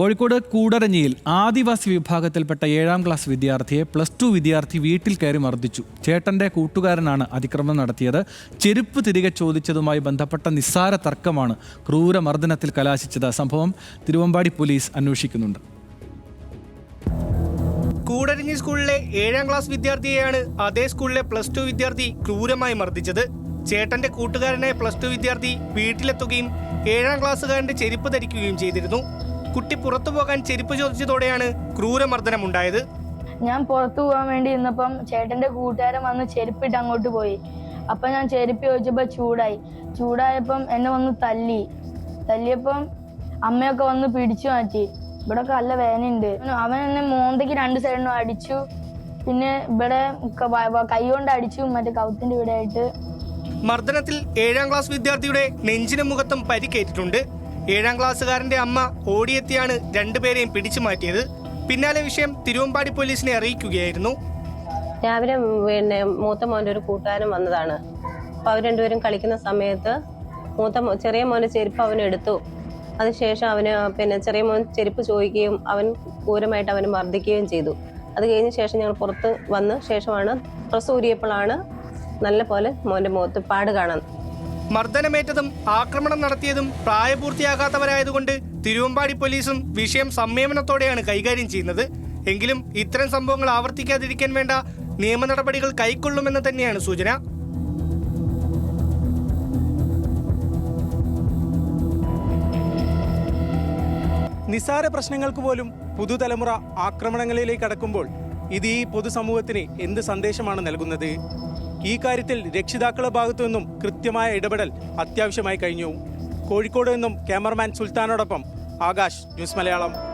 കോഴിക്കോട് കൂടരഞ്ഞിയിൽ ആദിവാസി വിഭാഗത്തിൽപ്പെട്ട ഏഴാം ക്ലാസ് വിദ്യാർത്ഥിയെ പ്ലസ് ടു വിദ്യാർത്ഥി വീട്ടിൽ കയറി മർദ്ദിച്ചു. ചേട്ടന്റെ കൂട്ടുകാരനാണ് അതിക്രമം നടത്തിയത്. ചെരുപ്പ് തിരികെ ചോദിച്ചതുമായി ബന്ധപ്പെട്ട നിസ്സാര തർക്കമാണ് ക്രൂരമർദ്ദനത്തിൽ കലാശിച്ചത്. സംഭവം തിരുവമ്പാടി പോലീസ് അന്വേഷിക്കുന്നുണ്ട്. കൂടരഞ്ഞി സ്കൂളിലെ ഏഴാം ക്ലാസ് വിദ്യാർത്ഥിയെയാണ് അതേ സ്കൂളിലെ പ്ലസ് ടു വിദ്യാർത്ഥി ക്രൂരമായി മർദ്ദിച്ചത്. ചേട്ടന്റെ കൂട്ടുകാരനായ പ്ലസ് ടു വിദ്യാർത്ഥി വീട്ടിലെത്തുകയും ഏഴാം ക്ലാസ്സുകാരന്റെ ചെരുപ്പ് ധരിക്കുകയും ചെയ്തിരുന്നു. കുട്ടി പുറത്തു പോകാൻ ചെരുപ്പ് ചോദിച്ചതോടെയാണ് ക്രൂരമർദ്ദനം ഉണ്ടായത് ഞാൻ പുറത്തു പോകാൻ വേണ്ടി ഇന്നപ്പം ചേട്ടന്റെ കൂട്ടുകാരൻ വന്ന് ചെരുപ്പിട്ട് അങ്ങോട്ട് പോയി. അപ്പൊ ഞാൻ ചെരുപ്പ് ചോദിച്ചപ്പോ ചൂടായി. ചൂടായപ്പം എന്നെ വന്ന് തല്ലി. തല്ലിയപ്പം അമ്മയൊക്കെ വന്ന് പിടിച്ചു മാറ്റി. ഇവിടെ നല്ല വേനയുണ്ട്. അവൻ എന്നെ മോന്തയ്ക്ക് രണ്ട് സൈഡിനും അടിച്ചു. പിന്നെ ഇവിടെ കൈ കൊണ്ട് അടിച്ചു. മറ്റേ കൗത്തിന്റെ ഇവിടെ ആയിട്ട് മർദ്ദനത്തിൽ ഏഴാം ക്ലാസ് വിദ്യാർത്ഥിയുടെ നെഞ്ചിനും മുഖത്തും പരിക്കേറ്റിട്ടുണ്ട്. ഏഴാം ക്ലാസ്സുകാരന്റെ അമ്മ ഓടിയെത്തിയാണ് രണ്ടുപേരെയും പിടിച്ചു മാറ്റിയത്. പിന്നാലെ വിഷയം തിരുവമ്പാടി പോലീസിനെ അറിയിക്കുകയായിരുന്നു. രാവിലെ പിന്നെ മൂത്ത മോന്റെ ഒരു കൂട്ടുകാരൻ വന്നതാണ്. അപ്പോൾ അവർ രണ്ടുപേരും കളിക്കുന്ന സമയത്ത് മൂത്ത ചെറിയ മോന്റെ ചെരുപ്പ് അവൻ എടുത്തു. അതിനുശേഷം അവന് പിന്നെ ചെറിയ മോൻ ചെരുപ്പ് ചോദിക്കുകയും അവൻ ക്രൂരമായിട്ട് അവന് മർദ്ദിക്കുകയും ചെയ്തു. അത് കഴിഞ്ഞ ശേഷം ഞങ്ങൾ പുറത്ത് വന്ന് ശേഷമാണ് ഡ്രസ്സ് ഊരിയപ്പോഴാണ് നല്ല പോലെ മോന്റെ മുഖത്ത് പാട് കാണാൻ മർദ്ദനമേറ്റതും ആക്രമണം നടത്തിയതും പ്രായപൂർത്തിയാകാത്തവരായതുകൊണ്ട് തിരുവമ്പാടി പോലീസും വിഷയം സംയമനത്തോടെയാണ് കൈകാര്യം ചെയ്യുന്നത്. എങ്കിലും ഇത്തരം സംഭവങ്ങൾ ആവർത്തിക്കാതിരിക്കാൻ വേണ്ട നിയമ നടപടികൾ കൈക്കൊള്ളുമെന്ന് തന്നെയാണ് സൂചന. നിസാര പ്രശ്നങ്ങൾക്ക് പോലും പുതുതലമുറ ആക്രമണങ്ങളിലേക്ക് കടക്കുമ്പോൾ ഇത് ഈ പൊതുസമൂഹത്തിന് എന്ത് സന്ദേശമാണ് നൽകുന്നത്? ഈ കാര്യത്തിൽ രക്ഷിതാക്കളുടെ ഭാഗത്തു നിന്നും കൃത്യമായ ഇടപെടൽ അത്യാവശ്യമായി കഴിഞ്ഞു. കോഴിക്കോട് നിന്നും ക്യാമറമാൻ സുൽത്താനോടൊപ്പം ആകാശ് ന്യൂസ് മലയാളം.